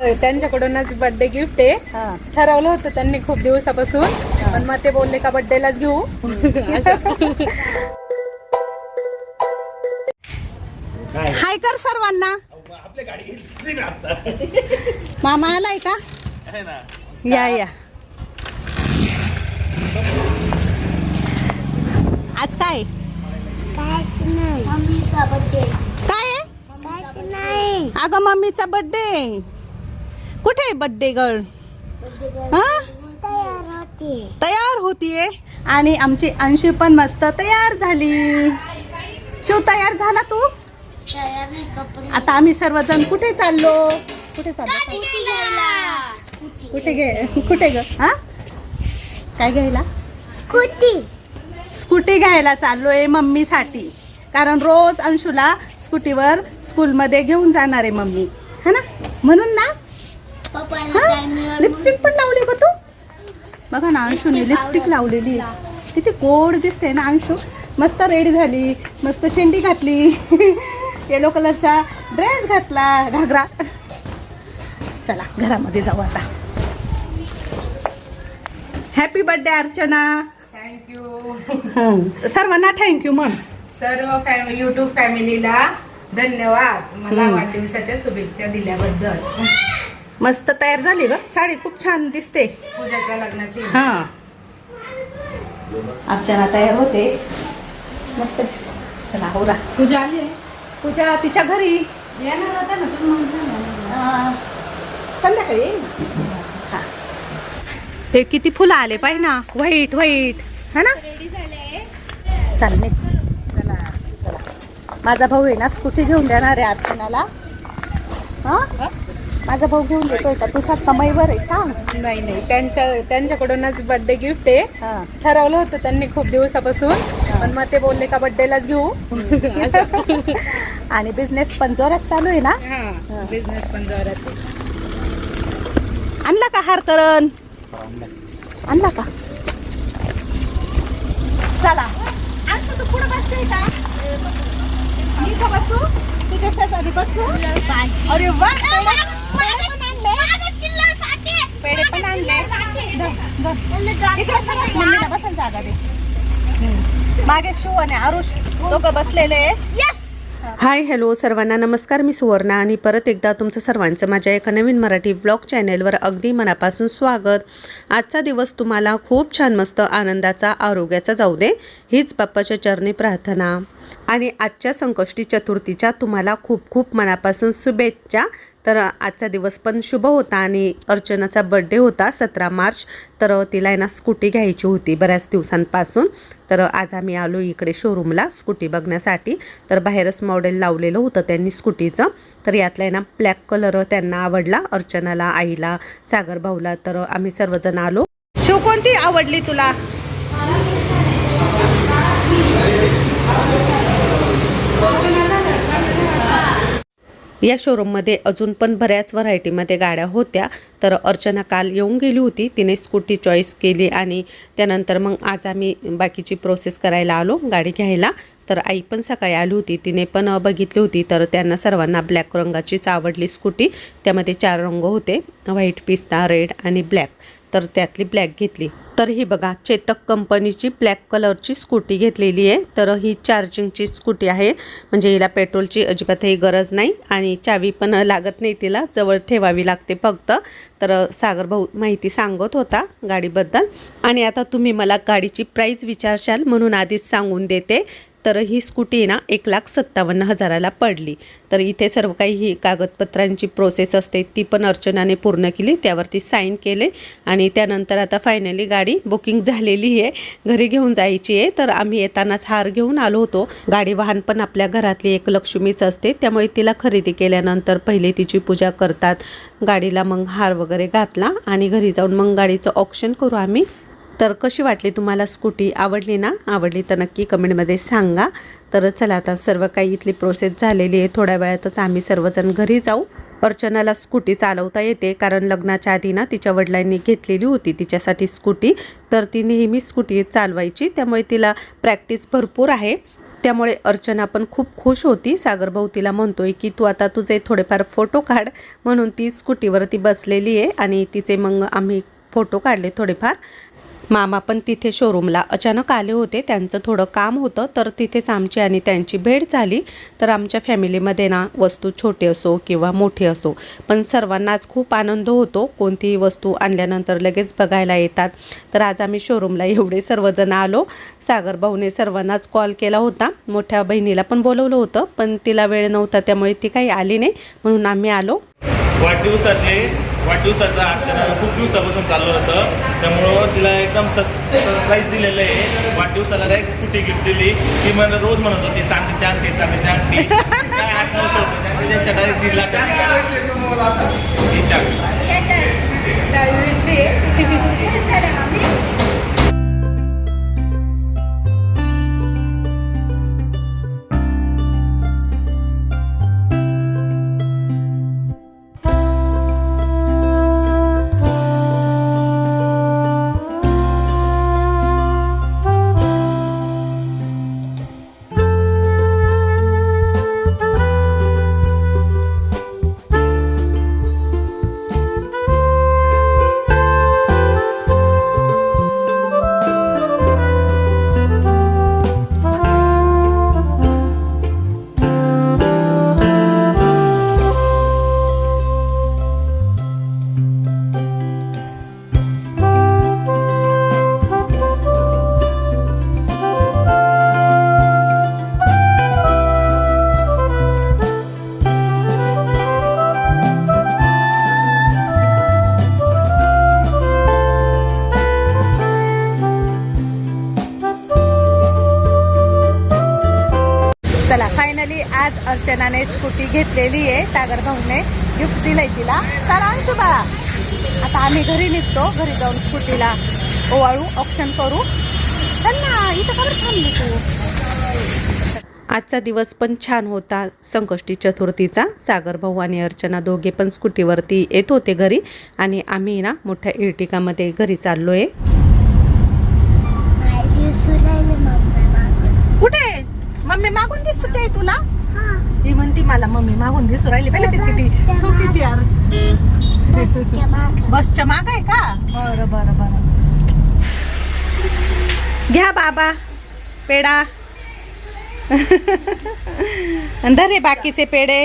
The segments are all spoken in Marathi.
त्यांच्याकडूनच बर्थडे गिफ्ट आहे. हा. ठरवलं होतं त्यांनी खूप दिवसापासून. पण मग ते बोलले का बर्थडेलाच घेऊ. असं. हाय कर सर्वांना. मामा आलाय का? या या. आज काय? काय आहे? अगं मम्मीचा बर्थडे कुठे आहे बर्थडे गर्ल हा? तयार होतीये. आणि आमची अंशी पण मस्त तयार झाली. शिव तयार झाला तू? आता आम्ही सर्वजण कुठे चाललो? कुठे चाललो? कुठे गे कुठे ग? हा? काय घ्यायला? स्कूटी. स्कूटी घ्यायला चाललोय मम्मीसाठी. कारण रोज अंशूला स्कूटीवर स्कूलमध्ये घेऊन जाणार आहे मम्मी. है ना? म्हणून ना लिपस्टिक पण लावली का तू? बघा ना अंशूने लिपस्टिक लावलेली. किती गोड दिसते ना अंशू. मस्त रेडी झाली मस्त शेंडी घातली. येलो कलरचा ड्रेस घातला घागरा. चला घरामध्ये जाऊ आता. Happy birthday Archana. थँक्यू हं. सर्वांना थँक्यू म्हण. सर्व फॅमिली युट्यूब फॅमिलीला धन्यवाद. मला. वाढदिवसाच्या शुभेच्छा दिल्याबद्दल. मस्त तयार झाली ग. साडी खूप छान दिसते. पूजाच्या लग्नाची. हा. अर्चना तयार होते. मस्त. चला होरा पूजा आली पूजा तिच्या घरी. येणार होता ना? तुम्ही म्हटलं ना. अं, संध्याकाळी येईल. हा. हे किती फुलं आले पाहिजे ना. White white. है ना. चला चला माझा भाऊ आहे ना स्कूटी घेऊन देणार आहे अर्चनाला. हा? माझा भाऊ घेऊन देतोय का? तुझ्या कमाईवर आहे सांग. नाही नाही. त्यांच्या त्यांच्याकडूनच बर्थडे गिफ्ट आहे. हा. ठरवलं होतं त्यांनी खूप दिवसापासून. पण मग ते बोलले का बर्थडेलाच घेऊ. असं. आणि बिझनेस पण जोरात चालू आहे ना? हा बिझनेस पण जोरात आहे. आणला का हार करण आणला का? चला. आणतो तू पुढे बसते का? मी इथं बसू. तुझ्या शेजारी बसू. अरे वा पेढे पण आणले. इकडे मम्मीला बसायला जागा दे. मागे शिव आणि आरुष दोघं बसलेले आहेत. हाय हॅलो सर्वांना नमस्कार मी सुवर्णा आणि परत एकदा तुमचं सर्वांचं माझ्या एका नवीन मराठी ब्लॉग चॅनेलवर अगदी मनापासून स्वागत आजचा दिवस तुम्हाला खूप छान मस्त आनंदाचा आरोग्याचा जाऊ दे हीच बाप्पाच्या चरणी प्रार्थना आणि आजच्या संकष्टी चतुर्थीच्या तुम्हाला खूप खूप मनापासून शुभेच्छा तर आजचा दिवस पण शुभ होता आणि अर्चनाचा बड्डे होता सतरा मार्च. तर तिला आहे ना स्कूटी घ्यायची होती बऱ्याच दिवसांपासून. तर आज आम्ही आलो इकडे शोरूमला स्कूटी बघण्यासाठी. तर बाहेरच मॉडेल लावलेलं होतं त्यांनी स्कूटीचं तर यातला आहे ना ब्लॅक कलर त्यांना आवडला. अर्चनाला आईला सागर भाऊला तर आम्ही सर्वजण आलो. शिव कोणती आवडली तुला? या शोरूममध्ये अजून पण बऱ्याच व्हरायटीमध्ये गाड्या होत्या. तर अर्चना काल येऊन गेली होती. तिने स्कूटी चॉईस केली आणि त्यानंतर मग आज आम्ही बाकीची प्रोसेस करायला आलो गाडी घ्यायला. तर आई पण सकाळी आली होती. तिने पण बघितली होती. तर त्यांना सर्वांना ब्लॅक रंगाचीच आवडली स्कूटी त्यामध्ये चार रंग होते. व्हाईट पिस्ता रेड आणि ब्लॅक तर त्यातली ब्लॅक घेतली. तर ही बघा चेतक कंपनीची ब्लॅक कलरची स्कूटी घेतलेली आहे. तर ही चार्जिंगची स्कूटी आहे. म्हणजे हिला पेट्रोलची अजिबातही गरज नाही आणि चावी पण लागत नाही तिला. जवळ ठेवावी लागते फक्त. तर सागर भाऊ माहिती सांगत होता गाडीबद्दल. आणि आता तुम्ही मला गाडीची प्राईस विचारशाल म्हणून आधीच सांगून देते. तर ही स्कूटी ना एक लाख सत्तावन्न हजाराला पडली. तर इथे सर्व काही ही कागदपत्रांची प्रोसेस असते ती पण अर्चनाने पूर्ण केली त्यावरती साईन केले आणि त्यानंतर आता फायनली गाडी बुकिंग झालेली आहे. घरी घेऊन जायची आहे तर आम्ही येतानाच हार घेऊन आलो होतो. गाडी वाहन पण आपल्या घरातली एक लक्ष्मीच असते त्यामुळे तिला खरेदी केल्यानंतर पहिले तिची पूजा करतात. गाडीला मग हार वगैरे घातला आणि घरी जाऊन मग गाडीचं ऑप्शन करू आम्ही. तर कशी वाटली तुम्हाला स्कूटी? आवडली ना? आवडली तर नक्की कमेंटमध्ये सांगा. तर चला आता सर्व काही इथली प्रोसेस झालेली आहे. थोड्या वेळातच आम्ही सर्वजण घरी जाऊ. अर्चनाला स्कूटी चालवता येते. कारण लग्नाच्या आधी ना तिच्या वडिलांनी घेतलेली होती तिच्यासाठी स्कूटी. तर ती नेहमी स्कूटी चालवायची. त्यामुळे तिला प्रॅक्टिस भरपूर आहे. त्यामुळे अर्चना पण खूप खुश होती. सागरभाऊ तिला म्हणतोय की तू आता तुझे थोडेफार फोटो काढ. म्हणून ती स्कूटीवरती बसलेली आहे आणि तिचे मग आम्ही फोटो काढले थोडेफार. मामा पण तिथे शोरूमला अचानक आले होते त्यांचं थोडं काम होतं तर तिथेच आमची आणि त्यांची भेट झाली. तर आमच्या फॅमिलीमध्ये ना वस्तू छोटी असो किंवा मोठी असो पण सर्वांनाच खूप आनंद होतो. कोणतीही वस्तू आणल्यानंतर लगेच बघायला येतात. तर आज आम्ही शोरूमला एवढे सर्वजण आलो. सागर भाऊने सर्वांनाच कॉल केला होता. मोठ्या बहिणीला पण बोलवलं होतं पण तिला वेळ नव्हता त्यामुळे ती काही आली नाही. म्हणून आम्ही आलो. वाढदिवसाचे वाढदिवसाचं अर्चना खूप दिवसापासून चाललं होतं त्यामुळं तिला एकदम सस सरप्राईज दिलेलं आहे वाढदिवसाला डायरेक्ट स्कूटी गिफ्ट दिली ती मला रोज म्हणत होती चांगली चांगली चांगली चांगली काय आठ नऊ सौ रुपये त्याच्यापेक्षा डायरेक्ट दीड लाख घेतलेली आहे सागर भाऊने गिफ्ट दिलंय तिला. चला अंशू बाळा आता आम्ही घरी निघतो. घरी जाऊन स्कूटीला ओवाळू ऑप्शन करू. चल ना इथं का थांबली तू. आजचा दिवस पण छान होता संकष्टी चतुर्थीचा. सागर भाऊ आणि अर्चना दोघे पण स्कूटीवरती येत होते घरी आणि आम्ही ना मोठ्या इर्टिकामध्ये घरी चाललो आहे मम्मी मागून दिसते तुला ती म्हणती मला मम्मी मागून दिसू राहिली. पहिले किती तू किती यार बसच्या माग आहे का? बरं बरं बरं. घ्या बाबा पेडा अंदर रे बाकीचे पेढे.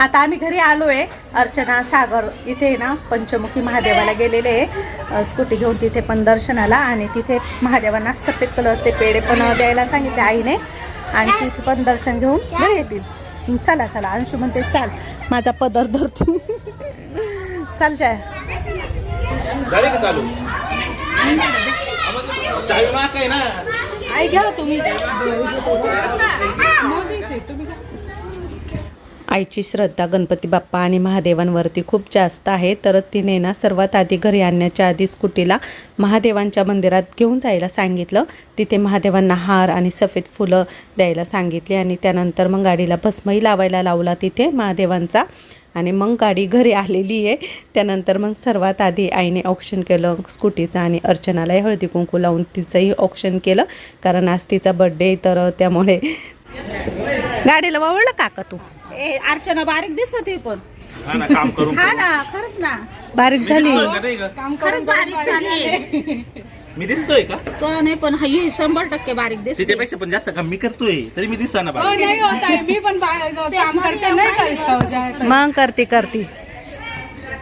आता आम्ही घरी आलोय अर्चना सागर इथे ना पंचमुखी महादेवाला गेलेले आहे. स्कूटी घेऊन तिथे पण दर्शनाला आणि तिथे महादेवांना सफेद कलरचे पेढे पण द्यायला सांगितले आईने. आणि तिथे पण दर्शन घेऊन घरी येतील. चला चला. अंशू म्हणते चाल माझा पदर धरते. चाल जाय. झाली का चालू? चालू ना काय ना. आई घ्या तुम्ही. आईची श्रद्धा गणपती बाप्पा आणि महादेवांवरती खूप जास्त आहे. तर तिने ना सर्वात आधी घरी आणण्याच्या आधी स्कूटीला महादेवांच्या मंदिरात घेऊन जायला सांगितलं. तिथे महादेवांना हार आणि सफेद फुलं द्यायला सांगितली आणि त्यानंतर मग गाडीला भस्मही लावायला लावला तिथे महादेवांचा. आणि मग गाडी घरी आलेली आहे. त्यानंतर मग सर्वात आधी आईने ऑप्शन केलं स्कूटीचं आणि अर्चनालाही हळदी कुंकू लावून तिचंही ऑप्शन केलं. कारण आज तिचा बड्डे तर त्यामुळे गाडीला वावळलं काका तू? ए अर्चना बारीक दिसत होती पण. हा ना काम करून हा ना खरंच ना. बारीक झाली. नाही का? खरंच बारीक झाली. मी दिसतोय का? तो नाही पण ही शंभर टक्के बारीक दिसते. तिच्यापेक्षा पण जास्त काम मी करतोय तरी मी दिसा ना हो, बाबा नाही होत आहे. मी पण बा- काम करते नाही करत. हो, ज्या- मग करते करते.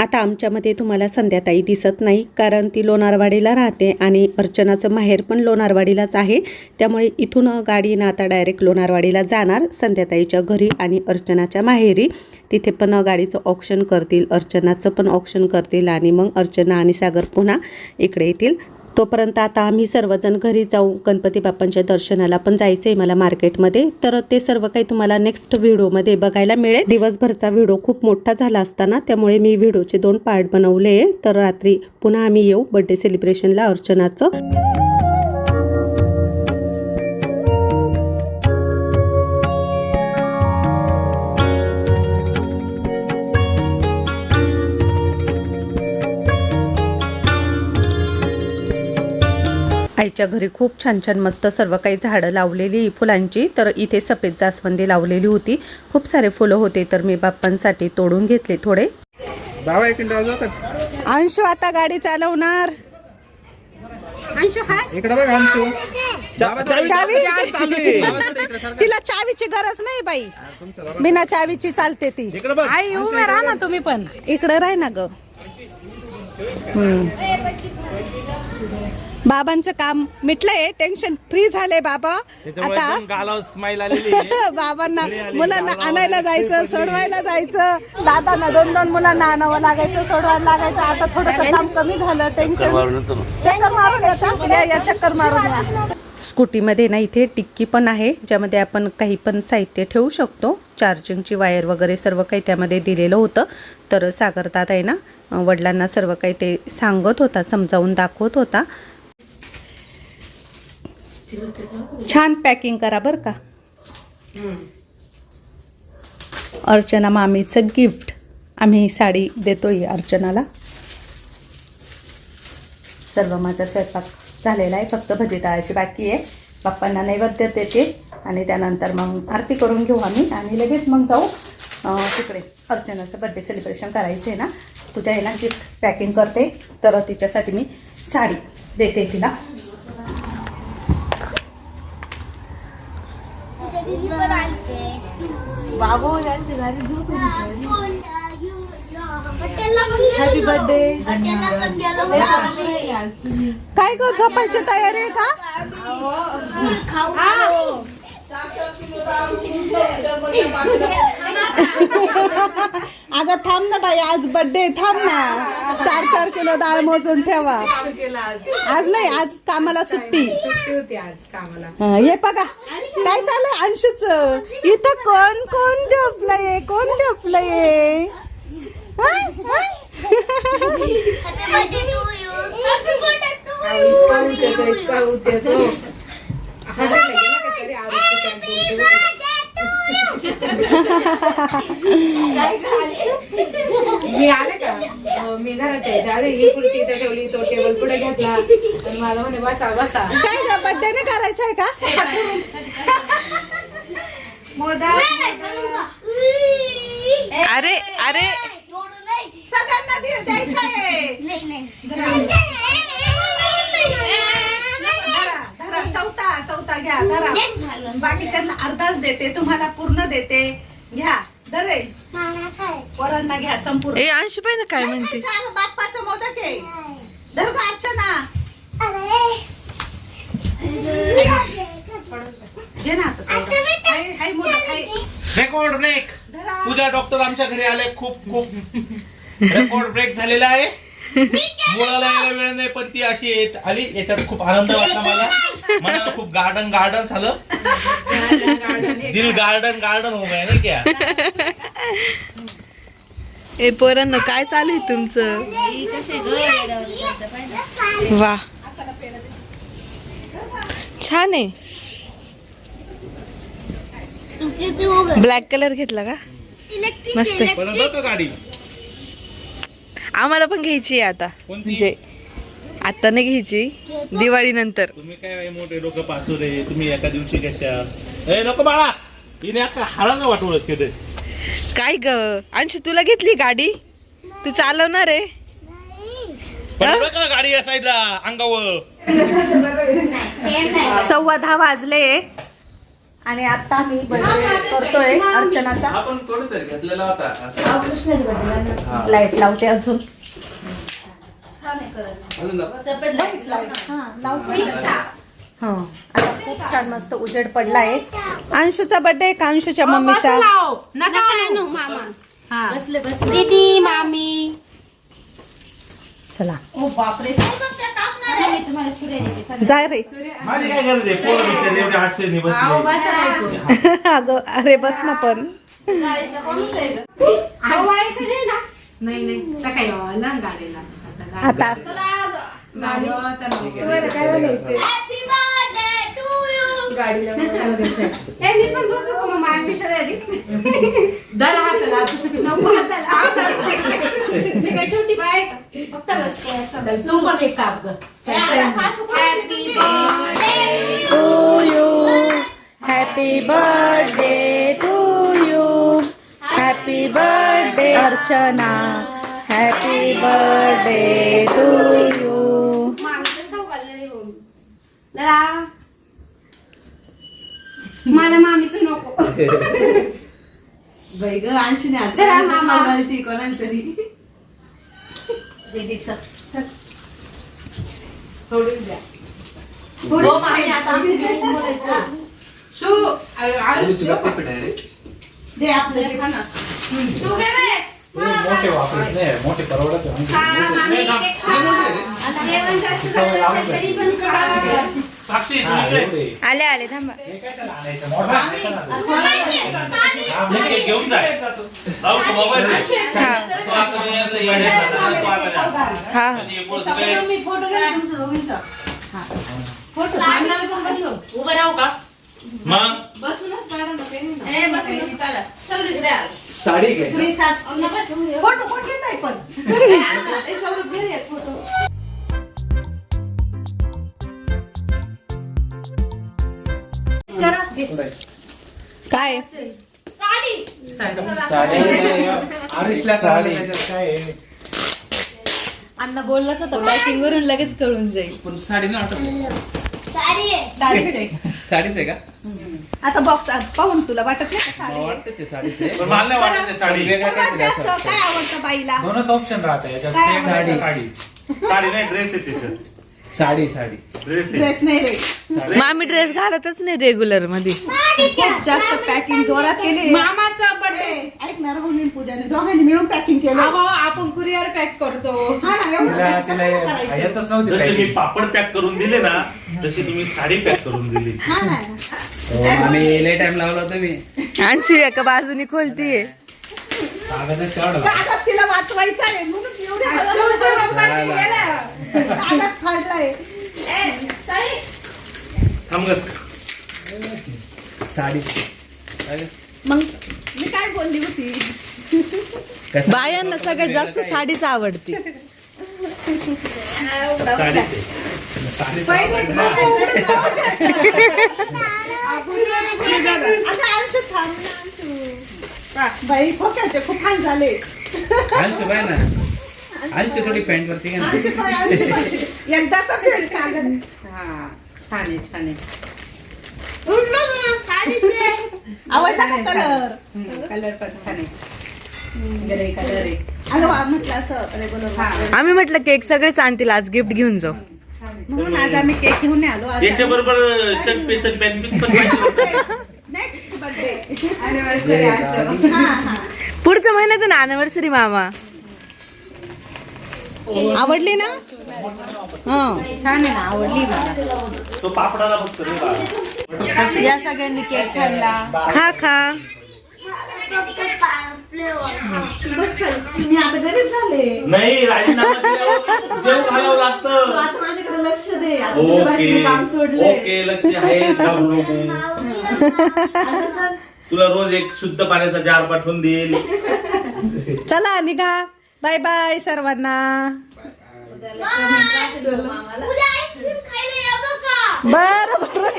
आता आमच्यामध्ये तुम्हाला संध्याताई दिसत नाही कारण ती लोणारवाडीला राहते आणि अर्चनाचं माहेर पण लोणारवाडीलाच आहे. त्यामुळे इथून गाडी ना आता डायरेक्ट लोणारवाडीला जाणार संध्याताईच्या घरी आणि अर्चनाच्या माहेरी. तिथे पण गाडीचं ऑप्शन करतील अर्चनाचं पण ऑप्शन करतील आणि मग अर्चना आणि सागर पुन्हा इकडे येतील. तोपर्यंत आता आम्ही सर्वजण घरी जाऊ. गणपती बाप्पांच्या दर्शनाला पण जायचं आहे मला मार्केटमध्ये. तर ते सर्व काही तुम्हाला नेक्स्ट व्हिडिओमध्ये बघायला मिळेल. दिवसभरचा व्हिडिओ खूप मोठा झाला असताना त्यामुळे मी व्हिडिओचे दोन पार्ट बनवले. तर रात्री पुन्हा आम्ही येऊ. बड्डे सेलिब्रेशनला अर्चनाचं. आईच्या घरी खूप छान छान मस्त सर्व काही झाडं लावलेली फुलांची. तर इथे सफेद जास्वंदी लावलेली होती. खूप सारे फुलं होते तर मी बाप्पांसाठी तोडून घेतले थोडे. अंशू आता गाडी चालवणार. इकडे बघ आमचू चावी तिला चावीची गरज नाही बाई. बिना चावीची चालते ती. इकडे बघ. आई उभे राहा ना तुम्ही पण. इकडे राह ना ग. बाबांचं काम मिटलंय टेन्शन फ्री झाले बाबा. आता. बाबांना मुलांना आणायला जायचं सोडवायला जायचं. दादांना दोन दोन मुलांना आणावं लागायचं सोडवायला लागायचं. आता थोडस काम कमी झालं टेन्शन चक्कर मारून येता. या- या चक्कर मारून या. स्कूटीमध्ये ना इथे टिक्की पण आहे ज्यामध्ये आपण काही पण साहित्य ठेवू शकतो. चार्जिंगची वायर वगैरे सर्व काही त्यामध्ये दिलेलं होतं. तर सागर दादा आहे ना वडिलांना सर्व काही ते सांगत होता समजावून दाखवत होता. छान पॅकिंग करा बरं का. अर्चना मामीचं गिफ्ट आम्ही साडी देतोय अर्चनाला. सर्व माझा स्वयंपाक झालेला आहे फक्त भजी टाळायची बाकी आहे. बाप्पांना नैवेद्य देते आणि त्यानंतर मग आरती करून घेऊ आम्ही आणि लगेच मग जाऊ तिकडे अर्चनाचं बड्डे सेलिब्रेशन करायचं आहे ना तुझ्या आहे ना गिफ्ट पॅकिंग करते तर तिच्यासाठी मी साडी देते तिला. हॅपी बर्थडे काय ग झोपायची तयारी आहे का? अगं थांब ना बाई आज बर्थडे थांब ना. चार चार किलो डाळ मोजून ठेवा. आज नाही आज कामाला सुट्टी. सुट्टी होती आज कामाला. हं, हे बघा. काय चाललंय अंशूच? इथं कोण कोण झोपलंय? कोण झोपलंय? हं? हं? इतका उठतो इतका उठतो हसायला गेला का तरी आवडतं त्यांचं मी आले का? अं, मी घरात आहे. झाले ही खुर्ची इथे ठेवली तो टेबल पुढे घेतला. आणि मला म्हणे बसा बसा. काय नाही करायचंय का? अरे अरे. सगळ्यांना दे- द्यायचं आहे. धरा धरा सवता सवता घ्या धरा. बाकीच्यांना अर्धाच देते तुम्हाला पूर्ण देते. घ्या धरे पोरांना घ्या संपूर्ण. ए अंशू पाहिजे काय म्हणते? बाप्पाचं मोदक आहे. धर गं, अर्चना. घे ना. हाय हाय मोदक हाय. रेकॉर्ड ब्रेक पूजा डॉक्टर आमच्या घरी आले खूप खूप. रेकॉर्ड ब्रेक झालेला आहे. मुलाला यायला वेळ नाही पण ती अशी येत आली. याच्यात खूप आनंद वाटला मला. मनाला खूप गार्डन गार्डन झालं. दिल गार्डन गार्डन हो गया नाही क्या? ए पोरांना काय चालू आहे तुमचं? वा. छान आहे. ब्लॅक कलर घेतला का? मस्त. गाडी? आम्हाला पण घ्यायची आहे आता? म्हणजे आता नाही घ्यायची. दिवाळी नंतर तुम्ही काय मोठे डोकं लोक पाहतो रे? तुम्ही एका दिवशी कशा? ए नको बाळा! हिने आता हाडाचं वाटोळ केलं काय ग? अंशू तुला घेतली गाडी? तू चालवणार आहे? पण बघ का गाडी या साईडला? अंगावर? सव्वा दहा वाजले. आणि आता मी बर्थडे करतोय अर्चनाचा. आपण कोणीतरी घेतलेला होता? लाइट लावते अजून. हा आता खूप छान मस्त उजेड पडलाय. अंशूचा बर्थडे का अंशूच्या मम्मीचा? लाव. नका आणू. हा. दीदी मामी. चला. ओ बापरे. मी तुम्हाला सूर्य देते जाय रे. माझी काय गरज आहे? पोरं बिचारे एवढे आठशे नि आहो, बसले बसा बायको. अगं अरे बस ना पण. आहो, वाळायचं नाही ना? नाही नाही. सकाळी आला ना गाडीला. आता. तुम्हाला काय म्हणायचं गाडीला. ए, मी पण बसू का मग? मामी शरारी दर हाताला नको हाताला. मी काय छोटी बाळ आहे का फक्त बसते असं. चल, तू पण एक काम कर. Happy birthday to you happy birthday to you happy birthday Archana happy birthday to you मामीचंच खाऊ घालणार आहे मग. जरा मला मामीच नको बाई ग आणशीने आज जरा मामा. घालती कोणाला तरी दीदीचं थोडी द्या हो, मामी, आता आम्ही घरी बोलायचं. शू आ- आ- शू. दे आपलं खा ना. तू घे रे. मोठे वापरत नाही मोठे परवडत नाही. खा, मामी, इथे खा. जेवण जास्त झालं असेल तरी पण खा. साक्षी. आले आले थांबा. घे, घेऊन जाय? मोबाईल हे. हा. उभं राहू का? मग? बसूनच काढा बसूनच काढा. चल इकडे. साडी बस. फोटो कोण घेत आहे पण? घे फोटो. काय? साडी. साडी. आरिशला साडी. काय आहे? अण्णा बोललाच होता पॅकिंग वरून लगेच कळून जाईल. पण साडी आहे. साडीच आहे. का? आता बॉक्स पाहून तुला वाटत नाही साडी? वाटतं ते साडीच आहे. पण मला नाही वाटत ते साडी. वेगळं सर्वात काहीतरी जास्त असं काय आवडतं बाईला? दोनच ऑप्शन राहते याच्यात काय सेम साडी. साडी. साडी नाही ड्रेस आहे तिथं साडी साडी. ड्रेस ड्रेस नाही रे. मामी ड्रेस घालतच नाही रेग्युलरमध्ये. खूप जास्त पॅकिंग जोरात केली. मामाचा बर्थडे ऐक ना राहुल पूजाने दोघांनी मिळून पॅकिंग केलं. अहो आपण कुरिअर पॅक करतो. हा ना एवढं तिला pack तिला कसं करायचं? येतच नव्हती जसे मी. पापड पॅक करून दिले ना तशी तुम्ही साडी पॅक करून दिली. हा ना. हो, आम्ही लय टाइम लावला होता मी. आणशी एका बाजूनी खोलतीये कागदच. कागद तिला वाचवायचा आहे म्हणून एवढे गेला. कागद फाडलाय. साडी. मग? मी काय बोलली होती? बायांना सगळ्यात जास्त साडीच आवडते. बाई खोक्याचे खूप हाल झाले. आणशे थोडी पॅन्ट वरती. एकदाचा फेल कागद हा छान आहे छान आहे. आवडला का कलर कलर पण छान आहे. कलर आहे. अगं वा, म्हटलं असं रेग्युलर आम्ही म्हटलं केक सगळेच आणतील आज गिफ्ट घेऊन जाऊ. म्हणून आज आम्ही केक घेऊन नाही आलो. आज याच्या बरोबर शर्ट पीस आणि पॅन्ट पीस पण पाहिजे. नेक्स्ट बर्थडे Anniversary असलं. पुढच्या महिन्यात ना अनिव्हर्सरी मामा? आवडली ना? छान आहे ना आवडली मला. तो पापडाला बघतो रे बाळा. या सगळ्यांनी केक खाल्ला. खा खा. मी आता गरीब झाले. नाही राजीनामा दिल्यावर जेव घालावं लागतं. आता माझ्याकडे लक्ष दे. आता तुझ्या ओके. बाहेरचं काम सोडले. ओके लक्ष आहे. घाबरू नको. आता चल. तुला रोज एक शुद्ध पाण्याचा जार पाठवून देईल. चला निघा. बाय बाय सर्वांना. बर बर.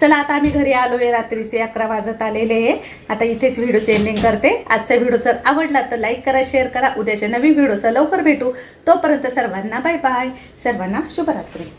चला आता आम्ही घरी आलोय. रात्रीचे अकरा वाजत आलेले आहे. आता इथेच व्हिडिओ एंडिंग करते. आजचा व्हिडिओ जर आवडला तर लाईक करा शेअर करा. उद्याच्या नवीन व्हिडिओचा लवकर भेटू. तोपर्यंत सर्वांना बाय बाय सर्वांना शुभरात्री.